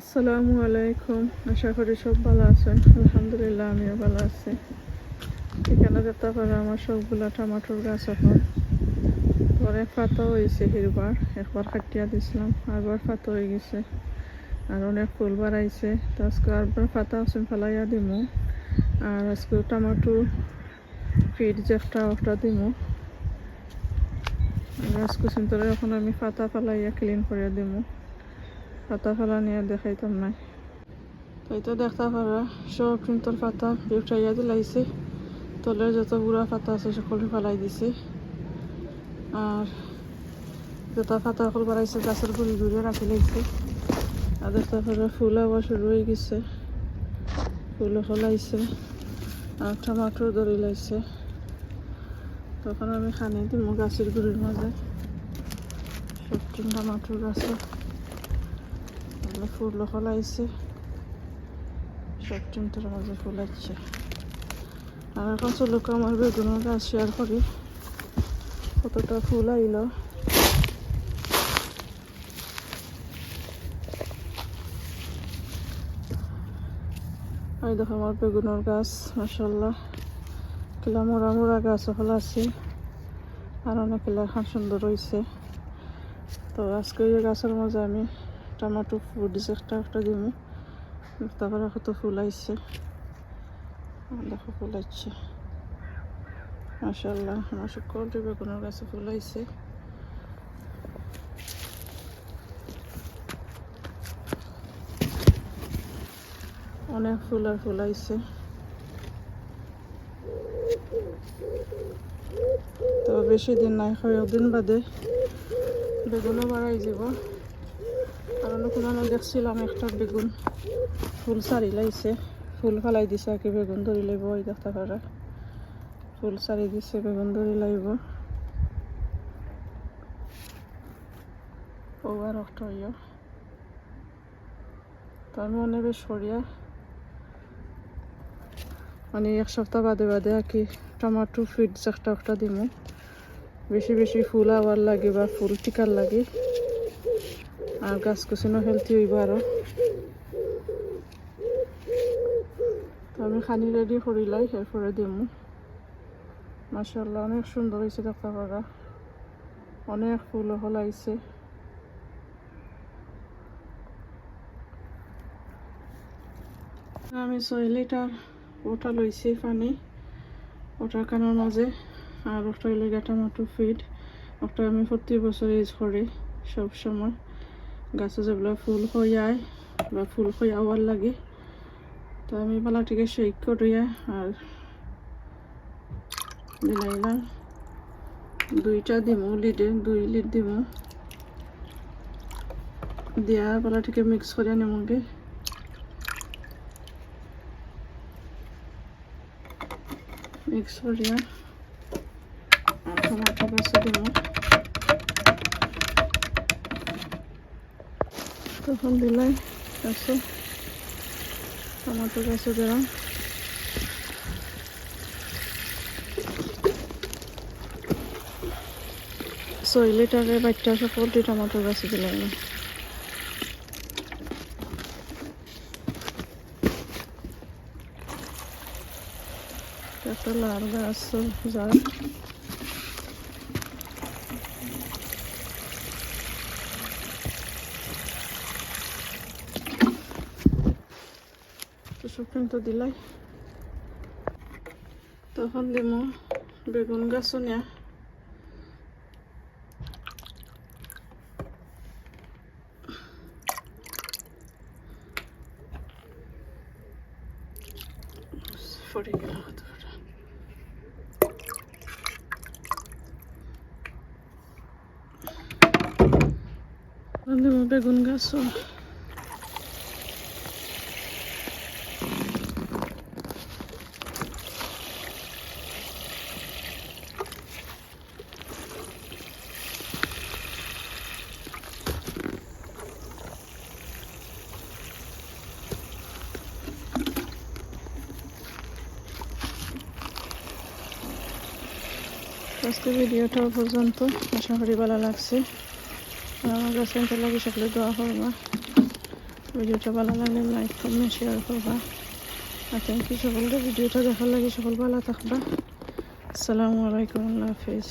আসসালামু আলাইকুম। আশা করি সব ভালো আছেন। আলহামদুলিল্লাহ, আমিও ভালো আছি। এখানে দেখতে পারো আমার সবগুলা টমাটোর গাছ এখন। পরে পাতা হয়েছে হিরবার, একবার কাটিয়া দিছিলাম আরবার পাতা হয়ে গেছে। আর অনেক ফুল বাড়াইছে। তো আজকে আরবার ফাতা আছে, ফেলাইয়া দিমু। আর আজকে টমাটো ফিড যেটা ওটা দিমু। আর আজকে চিন্তরে এখন আমি পাতা ফেলাইয়া ক্লিন করে দিমু। সব তলের যত বুড়া পাতা আছে সকলে ফেলাই দিছে আর যত পাতা সকল বাড়াইছে গাছের গুড়ি ঘুরে রাখি লাইছে আর দেখতে পারা ফুল আবার শুরু হয়ে গেছে ফুল ফলাইছে আর টমাটোর ধরে লাইছে তখন আমি খানি দিব গাছের গুড়ির মাঝে সবটি টমাটোর গাছে এগুলো ফুল ফলাইছে সব চিন্তার মাঝে ফুলাচ্ছে আর এখন চলুক আমার বেগুনের গাছ শেয়ার করি। কতটা ফুল আইল। এই দেখো আমার বেগুনের গাছ মাসাল্লাহ কিলা মোড়া মোড়া গাছ ফলাছি আর অনেক কিলা এখন সুন্দর হয়েছে তো আজকে এই গাছের মাঝে আমি টমাটো ফুল দিছে একটা একটা দিমু। তারপরে কত ফুল আইছে দেখো ফুল আইছে মাসাল্লাহ আমার সকলটি বেগুনের গাছে ফুল আইছে অনেক ফুল আর ফুল আইছে তো বেশি দিন নাই দিন বাদে বেগুনও বাড়াই যাব ওখানে দেখছিলাম একটা বেগুন ফুল সারি লাইছে। ফুল ফালাই দিছে আর কি বেগুন ধরি লাইব ওই দেখতে পারা ফুল সারি দিছে, বেগুন ধরি লাইব। ও আর একটা ইয়ে। তো মনে বেশ সরিয়া। মানে এক সপ্তাহ বাদে বাদে আর কি টমাটো ফিট একটা একটা দিমু। বেশি বেশি ফুল আবার লাগে বা ফুল টিকার লাগে। আর গাছ কুচিনো হেলথি হইব আরও। তো আমি খানি রেডি করিলাই এরপরে দিমু। মাসাল্লাহ অনেক সুন্দর হয়েছে দেখতে পারা। অনেক ফুল ফলাইছে আমি ছয় লিটার ওটা লইছি পানি। ওটার কানের মাঝে আর ওটা হইলে টমাটো ফিড ওটা আমি প্রতি বছর ইউজ করি সব সময় গাছে যেগুলো ফুল আয় বা ফুল আওয়ার লাগে। তো আমি বালাটিকে শেক করিয়া আর দিলাইলাম দুইটা দিমু লিডে দুই লিড দিমু। দিয়া বালাটিকে মিক্স করিয়া নিমুগে। মিক্স করিয়া আর টমাটো গাছে দিমু। তখন দিলাই গাছে টমাটো গাছে দিলাম ছয় লিটারের বাচ্চা সকলটি টমাটো গাছে দিলাম একটা লাল গাছ যা তো দিলাই। তখন দিমু বেগুন গাছ নিয়া। বেগুন গাছ আজকে ভিডিওটা পর্যন্ত। আশা করি ভালো লাগছে। আমার কাছে লাগে সকলে দোয়া করবা। ভিডিওটা ভালো লাগলে লাইক করবে শেয়ার করবা। আর থ্যাংক ইউ সকলকে। ভিডিওটা দেখার লাগে সকল ভালো থাকবা। আসসালামু আলাইকুম। আল্লাহ হাফিজ।